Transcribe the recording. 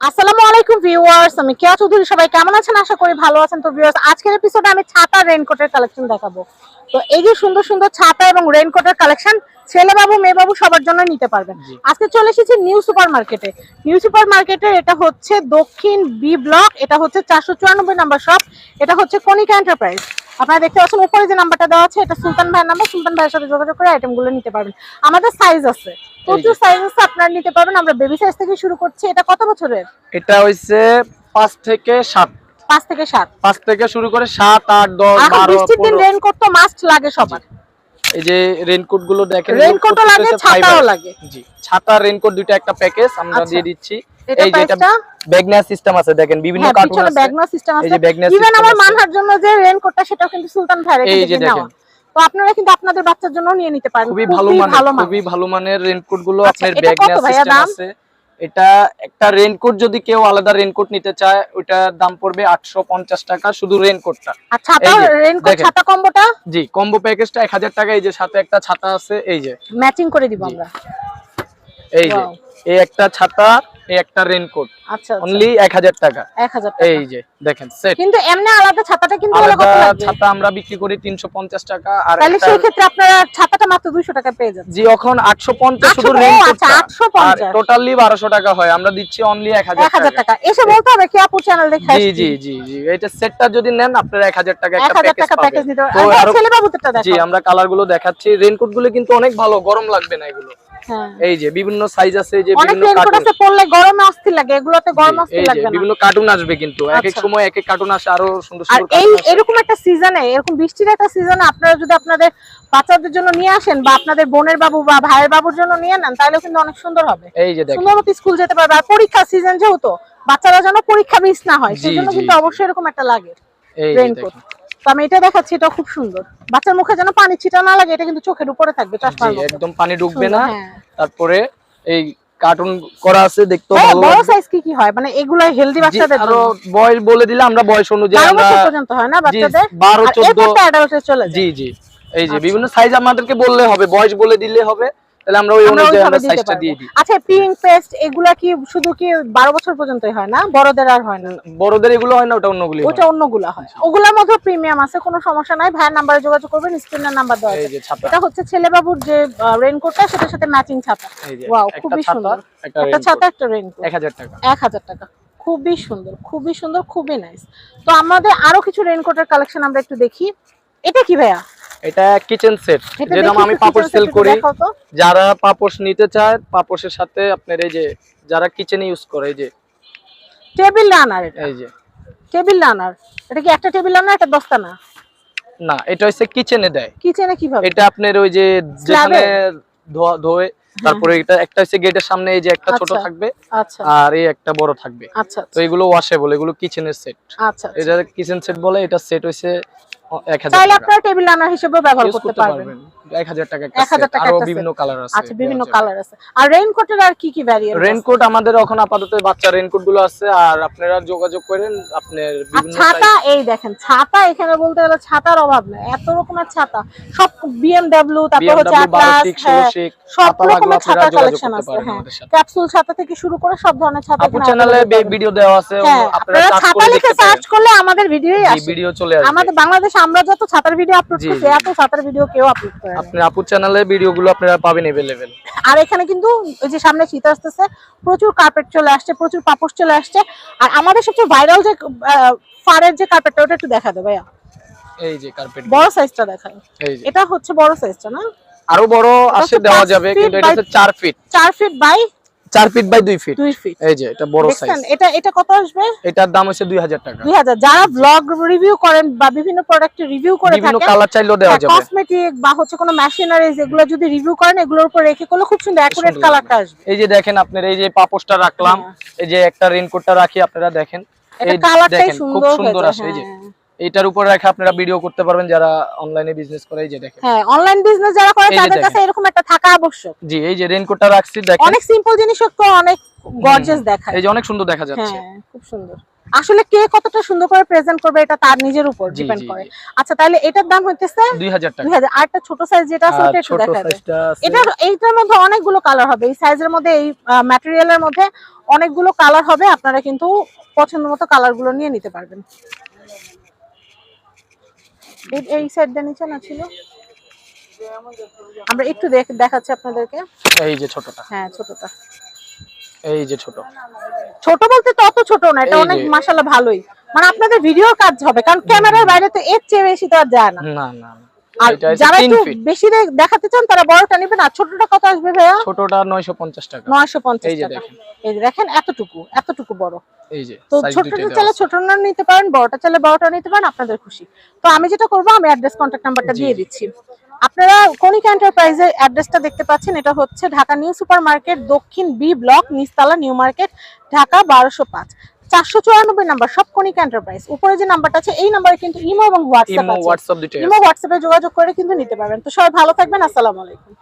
আসসালামু আলাইকুম ভিউয়ার্স আমি কেয়া চৌধুরী সবাই কেমন আছেন? আশা করি ভালো আছেন। তো ভিউয়ার্স আজকের এপিসোডে আমি ছাতা রেইনকোটের কালেকশন দেখাবো। তো এই যে সুন্দর সুন্দর ছাতা এবং রেইনকোটের কালেকশন ছেলে বাবু মেয়ে বাবু সবার জন্য নিতে পারবেন। আজকে চলে এসেছি নিউ সুপার মার্কেটে নিউ সুপার মার্কেটের এটা হচ্ছে দক্ষিণ বি ব্লক এটা হচ্ছে চারশো চুরানব্বই নাম্বার শপ এটা হচ্ছে কনিকা এন্টারপ্রাইজ আপনারা দেখতে পাচ্ছেন উপরে যে নাম্বারটা দেওয়া আছে এটা সুলতান ভাইয়ের নাম্বার সুলতান ভাইয়ের সাথে যোগাযোগ করে আইটেমগুলো নিতে পারবেন। আমাদের সাইজ আছে। প্রচুর সাইজ আছে আপনারা নিতে পারবেন আমরা বেবি সাইজ থেকে শুরু করছি। এটা কত বছরের? এটা হইছে পাঁচ থেকে সাত। পাঁচ থেকে সাত। পাঁচ থেকে শুরু করে সাত আট দশ আর এখন বারো বৃষ্টির দিন। রেইনকোট তো মাস্ট লাগে সবার। এই যে রেইনকোটগুলো দেখেন রেইনকোটও লাগে ছাতাও লাগে। জি ছাতা রেইনকোট দুইটা একটা প্যাকেজ আমরা আচ্ছা। দিয়ে দিচ্ছি। এই যে এটা ব্যাগনা সিস্টেম আছে দেখেন বিভিন্ন হ্যাঁ কার্টুন পিছনে আছে। ব্যাগনা সিস্টেম আছে। যে ইভেন আমার মানহার জন্য যে রেইনকোটটা সেটাও কিন্তু সুলতান ভাইয়ের এই যে দেখেন। তো আপনারা কিন্তু আপনাদের বাচ্চার জন্য নিয়ে নিতে পারেন। খুবই ভালো মানের খুবই ভালো মানের রেইনকোটগুলো আচ্ছা, আপনার এটা কত ভাইয়া সিস্টেম? আছে। এটা একটা রেইনকোট যদি কেউ আলাদা রেইনকোট নিতে চায় ওটার দাম পড়বে আটশো পঞ্চাশ টাকা শুধু রেইনকোটটা আচ্ছা ছাতা রেইনকোট ছাতা কম্বোটা? জি কম্বো প্যাকেজটা এক হাজার টাকা এই যে সাথে একটা ছাতা আছে এই যে। ম্যাচিং করে দিব আমরা। এই যে এই একটা ছাতা এই একটা রেইনকোট আচ্ছা অনলি এক হাজার টাকা। এক হাজার টাকা। এই যে দেখেন সেট কিন্তু এমনি আলাদা ছাতাটা কিন্তু আলাদা লাগবে। ছাতা আমরা বিক্রি করি তিনশো পঞ্চাশ টাকা আর তাহলে সেই ক্ষেত্রে আপনারা ছাতাটা মাত্র দুইশো টাকা পেয়ে যাচ্ছেন জি এখন আটশো পঞ্চাশ 800 শুধু ও রেইনকোটটা আচ্ছা, 850 আর টোটালি বারোশো টাকা হয় আমরা দিচ্ছি অনলি এক হাজার এক হাজার টাকা। টাকা এসে বলতে হবে কি আপু চ্যানেল দেখে জি জি জি জি এটা সেটটা যদি নেন আপনারা এক হাজার টাকা এক একটা প্যাকেজ টাকা প্যাকেজ নিতে পারবেন আরো- ছেলে বাবুদেরটা জি আমরা কালারগুলো দেখাচ্ছি। রেইনকোটগুলো কিন্তু অনেক ভালো গরম লাগবে না এগুলো। এই যে বিভিন্ন সাইজ আছে যে বিভিন্ন কার্টুন আছে পরলে গরমে অস্থির লাগে এগুলোতে গরম অস্থির লাগবে না। বিভিন্ন কার্টুন আসবে কিন্তু এক এক আচ্ছা। সময় এক এক কার্টুন আসে আরও সুন্দর আর এই এরকম একটা সিজনে এরকম বৃষ্টির একটা সিজনে আপনারা যদি আপনাদের বাচ্চাদের জন্য নিয়ে আসেন বা আপনাদের বোনের বাবু বা ভাইয়ের বাবুর জন্য নিয়ে নেন তাহলে কিন্তু অনেক সুন্দর হবে। এই যে দেখেন। সুন্দর স্কুল যেতে পারবে। আর পরীক্ষা সিজন যেহেতু বাচ্চারা যেন পরীক্ষা মিস না হয় সেজন্য কিন্তু অবশ্যই এরকম একটা লাগে রেইনকোট আমি এটা দেখাচ্ছি এটা খুব সুন্দর। বাচ্চার মুখে যেন পানি ছিটা না লাগে এটা কিন্তু চোখের উপরে থাকবে চশমার একদম পানি ঢুকবে না। হ্যাঁ। তারপরে এই কার্টুন করা আছে দেখতে ভালো বড় সাইজ কি কি হয়? মানে এগুলো হেলদি বাচ্চাদের আরও বয়স বলে দিলে আমরা বয়স অনুযায়ী আমরা বছর পর্যন্ত হয় না বাচ্চাদের? বারো আর চোদ্দ এরপর তো অ্যাডাল্টে চলে যায়। জি জি। এই যে আচ্ছা। বিভিন্ন সাইজ আমাদেরকে বললে হবে বয়স বলে দিলে হবে। তাহলে আমরা ওই অনুযায়ী আমরা সাইজটা দিয়ে দিই। আচ্ছা পিঙ্ক পেস্ট এগুলা কি শুধু কি বারো বছর পর্যন্তই হয় না? বড়দের আর হয় না? বড়দের এগুলো হয় না ওটা অন্যগুলি। ওটা অন্যগুলা হয়। ওগুলার মধ্যে প্রিমিয়াম আছে কোনো সমস্যা নাই। ভাইয়ের নাম্বারে যোগাযোগ করবেন স্ক্রিনের নাম্বার দেওয়া আছে। এটা হচ্ছে ছেলে বাবুর যে রেইনকোটটা সেটার সাথে ম্যাচিং ছাতা। ওয়াও খুবই সুন্দর। একটা ছাতা একটা রেইনকোট এক হাজার টাকা। এক হাজার টাকা। খুবই সুন্দর খুবই সুন্দর খুবই নাইস তো আমাদের আরও কিছু রেইনকোটের কালেকশন আমরা একটু দেখি। এটা কি ভাইয়া? এটা কিচেন সেট যেরকম আমি পাপড় সেল করি। যারা পাপোশ নিতে চায় পাপোশের সাথে আপনার এই যে যারা কিচেনে ইউজ করে এই যে। টেবিল রানার এই যে। টেবিল রানার এটা কি একটা টেবিল রানার একটা দস্তানা না এটা হচ্ছে কিচেনে দেয়। কিচেনে কীভাবে? এটা আপনার ওই যে যেখানে ধোয়া ধোয়ে তারপরে এটা একটা হচ্ছে গেটের সামনে এই যে একটা ছোট আচ্ছা। থাকবে আচ্ছা। আর এই একটা বড় থাকবে। আচ্ছা তো এগুলো ওয়াশেবল এগুলো কিচেনের সেট আচ্ছা আচ্ছা। এটা কিচেন সেট বলে এটা সেট হইছে চাইলে আপনারা টেবিল রানার হিসেবে ব্যবহার করতে পারবেন। এক হাজার টাকা একটা 1000 টাকা আরও বিভিন্ন কালার আছে আচ্ছা বিভিন্ন কালার আছে। আর রেইনকোটের আর কি কি ভ্যারিয়েন্ট রেনকোট আমাদের এখন আপাতত বাচ্চা রেনকোটগুলো আছে আর আপনারা যোগাযোগ করেন আপনার বিভিন্ন ছাতা এই দেখেন ছাতা এখানে বলতে গেলে ছাতার অভাব এত রকমের ছাতা। সব বিএমডব্লিউ তারপর হচ্ছে আটলাস সব রকমের আপনারা কালেকশন আছে হ্যাঁ। ক্যাপসুল ছাতা থেকে শুরু করে সব ধরনের ছাতা আপু চ্যানেলে ভিডিও দেওয়া আছে হ্যাঁ আপনারা আপনারা ছাতা লিখে সার্চ করলে আমাদের ভিডিওই আসে ভিডিও চলে আমাদের বাংলাদেশে আমরা যত ছাতার ভিডিও আপলোড করছি এত ছাতার ভিডিও কেউ আপলোড করে আপনি আপু চ্যানেলে ভিডিও গুলো আপনারা পাবেন अवेलेबल আর এখানে কিন্তু ওই যে সামনে শীত আসতেছে প্রচুর কার্পেট চলে আসছে প্রচুর পাপোশ চলে আসছে। আর আমাদের সবচেয়ে ভাইরাল যে ফারের যে কার্পেটটা ওটা একটু দেখা দেবে ভাইয়া। এই যে কার্পেট বড় সাইজটা দেখায় এই যে। এটা হচ্ছে বড় সাইজটা না? আরও বড় আসে দেওয়া যাবে কিন্তু এটা হচ্ছে 4 ফিট 4 ফিট বাই চার ফিট বাই দুই ফিট দুই ফিট এই যে এটা বড় সাইজ এটা এটা কত আসবে? এটার দাম হচ্ছে দুই হাজার টাকা। দুই হাজার। যারা ব্লগ রিভিউ করেন বা বিভিন্ন প্রোডাক্টের রিভিউ করে বিভিন্ন কালার চাইলেও দেওয়া যাবে। কসমেটিক বা হচ্ছে কোনো মেশিনারিজ এগুলো যদি রিভিউ করেন এগুলোর উপর রেখে করলে খুব সুন্দর অ্যাকুরেট সুন্দর কালারটা আসবে। এই যে দেখেন আপনার এই যে পাপোশটা রাখলাম হ্যাঁ। এই যে একটা রেনকোটটা রাখি আপনারা দেখেন। এটা কালারটাই দেখেন খুব সুন্দর সুন্দর আসে এই যে। এইটার উপর রেখে আপনারা ভিডিও করতে পারবেন যারা অনলাইনে বিজনেস করে এই যে দেখেন। হ্যাঁ অনলাইন বিজনেস যারা করে তাদের কাছে এরকম একটা থাকা আবশ্যক। জি এই যে রেনকোটটা রাখছি দেখেন। অনেক সিম্পল জিনিস তো অনেক গর্জিয়াস দেখায়। এই যে অনেক সুন্দর দেখা যাচ্ছে। হ্যাঁ খুব সুন্দর। আসলে কে কতটা সুন্দর করে প্রেজেন্ট করবে এটা তার নিজের উপর ডিপেন্ড করে। আচ্ছা তাহলে এটার দাম হইতেছে দুই হাজার টাকা। দুই হাজার আর একটা ছোট সাইজ যেটা আছে ওটা একটু ছোট দেখা যায় সাইজটা এটার এইটার মধ্যে অনেকগুলো কালার হবে। এই সাইজের মধ্যে এই ম্যাটেরিয়ালের মধ্যে অনেকগুলো কালার হবে। আপনারা কিন্তু পছন্দ মতো কালারগুলো নিয়ে নিতে পারবেন। এই- সাইডটা নিচে না ছিল? আমরা একটু দেখ- দেখাচ্ছি আপনাদেরকে। এই যে ছোটটা। হ্যাঁ ছোটটা। এই যে ছোট। ছোট বলতে তত ছোট না এটা অনেক। মাশাআল্লাহ ভালোই। মানে আপনাদের ভিডিও কাজ হবে কারণ ক্যামেরার বাইরে তো এর চেয়ে বেশি তো আর যায় না না না। আর যারা একটু বেশি দেখাতে চান তারা বড়টা নেবেন আর ছোটটা কত আসবে ভাইয়া? ছোটটা টাকা। টাকা। দেখেন। এই যে দেখেন এতটুকু এতটুকু বড়। এই যে তো size ছোটটা চাইলে ছোটটা নিতে পারেন বড়টা চাইলে বড়টা নিতে পারেন আপনাদের খুশি। তো আমি যেটা করব আমি অ্যাড্রেস নাম্বারটা দিয়ে দিচ্ছি। আপনারা কণিকা এন্টারপ্রাইজের অ্যাড্রেসটা দেখতে পাচ্ছেন এটা হচ্ছে ঢাকা নিউ সুপার মার্কেট দক্ষিণ বি ব্লক নিস্তালা নিউ মার্কেট ঢাকা বারোশো পাঁচ। চারশো চুরানব্বই নাম্বার সব কণিকা এন্টারপ্রাইজ উপরে যে নাম্বারটা আছে এই নাম্বারে কিন্তু ইমো এবং হোয়াটসঅ্যাপ ইমো আছে। হোয়াটসঅ্যাপ ইমো হোয়াটসঅ্যাপে যোগাযোগ করে কিন্তু নিতে পারবেন। তো সবাই ভালো থাকবেন আসসালামু আলাইকুম।